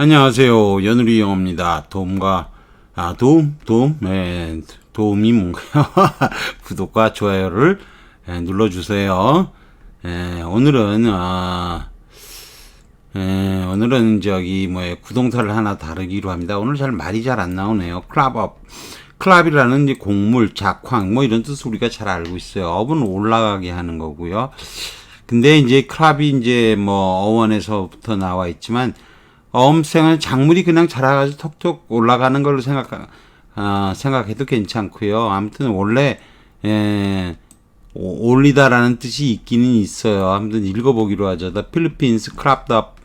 안녕하세요. 연우리 영어입니다. 도움과, 아, 도움? 도움? 네, 도움이 뭔가요? 구독과 좋아요를 예, 눌러주세요. 예, 오늘은, 아, 예, 오늘은 저기, 뭐에 구동사를 하나 다루기로 합니다. 오늘 잘 말이 잘 안 나오네요. 클럽업. 클럽이라는 이제 곡물, 작황, 뭐 이런 뜻을 우리가 잘 알고 있어요. 업은 올라가게 하는 거고요. 근데 이제 클럽이 이제 뭐 어원에서부터 나와 있지만 어음생은 작물이 그냥 자라가지고 톡톡 올라가는 걸로 생각 어, 생각해도 괜찮고요. 아무튼 원래 에, 오- 올리다라는 뜻이 있기는 있어요. 아무튼 읽어보기로 하죠. The Philippines cropped up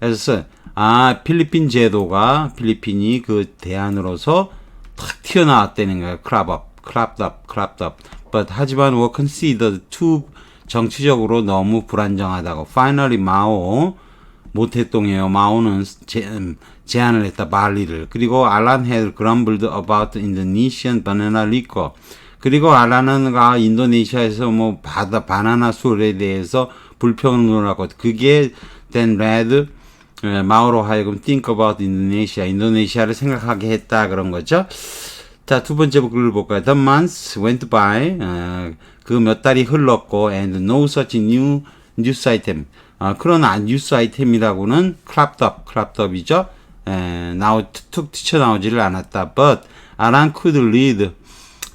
에서 아 필리핀 제도가 필리핀이 그 대안으로서 탁 튀어나왔다는 거예요. crop up, cropped up, cropped up. But 하지만 were considered too 정치적으로 너무 불안정하다고. Finally 마오 모태똥이에요. 마오는 제, 음, 제안을 했다 발리를. 그리고 알란 had grumbled about Indonesian banana liquor. 그리고 알란은가 인도네시아에서 뭐 바다 바나나 술에 대해서 불평을 하고 그게 led 에, 마오로 하여금 think about Indonesia, 인도네시아를 생각하게 했다 그런 거죠. 자, 두 번째 글을 볼까요? The months went by. 그 몇 달이 흘렀고 and no such new news item. 어, 그런 아, 뉴스 아이템이라고는 cropped up이죠. 에, 나오 툭 튀쳐 나오지를 않았다. But 아란 could read,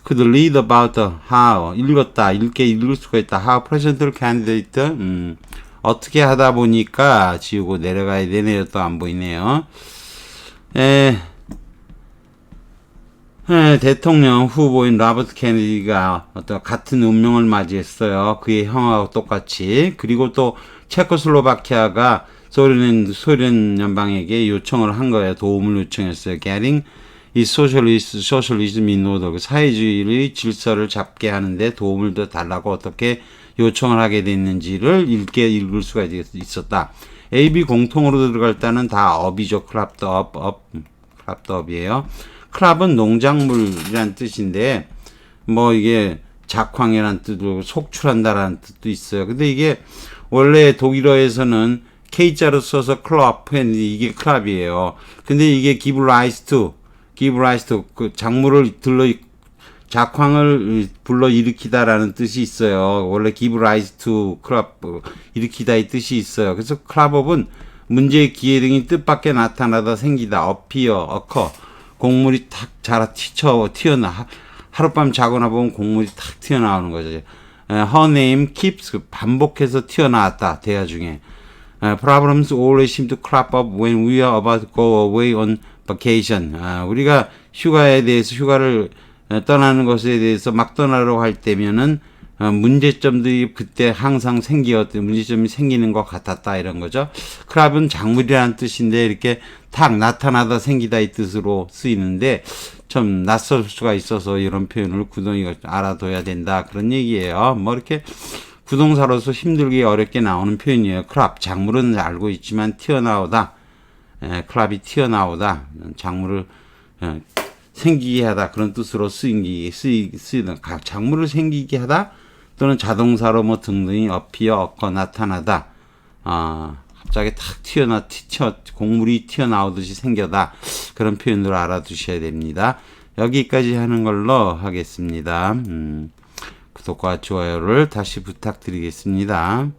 could read about how 읽었다, 읽게 읽을 수가 있다. How presidential candidate 음, 어떻게 하다 보니까 지우고 내려가야 되네요. 또 안 보이네요. 에, 네, 대통령 후보인 로버트 케네디가 어떤 같은 운명을 맞이했어요. 그의 형하고 똑같이. 그리고 또 체코슬로바키아가 소련 소련 연방에게 요청을 한 거예요. 도움을 요청했어요. Getting 이 소셜리스 소셜리즘 인노더 그 사회주의의 질서를 잡게 하는데 도움을 더 달라고 어떻게 요청을 하게 됐는지를 읽게 읽을 수가 있- 있었다. A, B 공통으로 들어갈 때는 다 업이죠. 클랍드 업, 업, 클랍드 업이에요. 클랍은 농작물이란 뜻인데 뭐 이게 작황이란 뜻으로 속출한다라는 뜻도 있어요. 근데 이게 원래 독일어에서는 K자로 써서 클럽 했는데 이게 클럽이에요. 근데 이게 give rise to, give rise to 그 작물을 들러 작황을 불러 일으키다라는 뜻이 있어요. 원래 give rise to crop 어, 일으키다 이 뜻이 있어요. 그래서 클럽업은 문제의 기회 등이 뜻밖에 나타나다 생기다 어피어 어커 곡물이 탁 자라 튀쳐 튀어나 하- 하룻밤 자거나 보면 곡물이 탁 튀어나오는 거죠. 에, Her name keeps 그 반복해서 튀어나왔다 대화 중에. 에, Problems always seem to crop up when we are about to go away on vacation. 아, 우리가 휴가에 대해서 휴가를 에, 떠나는 것에 대해서 막 떠나려고 할 때면은 어, 문제점들이 그때 항상 생기었던 문제점이 생기는 것 같았다 이런 거죠. 크랍은 작물이라는 뜻인데 이렇게 탁 나타나다 생기다 이 뜻으로 쓰이는데 좀 낯설 수가 있어서 이런 표현을 구동이 알아둬야 된다 그런 얘기예요. 뭐 이렇게 구동사로서 힘들게 어렵게 나오는 표현이에요. 크랍 작물은 알고 있지만 튀어나오다. 에, 클랍이 튀어나오다. 작물을 에, 생기게 하다 그런 뜻으로 쓰이 쓰이는 각 작물을 생기게 하다 또는 자동사로 뭐 등등이 업히어 얻고 나타나다 아 갑자기 탁 튀어나 튀쳐 곡물이 튀어나오듯이 생겨다. 그런 표현으로 알아두셔야 됩니다. 여기까지 하는 걸로 하겠습니다. 음, 구독과 좋아요를 다시 부탁드리겠습니다.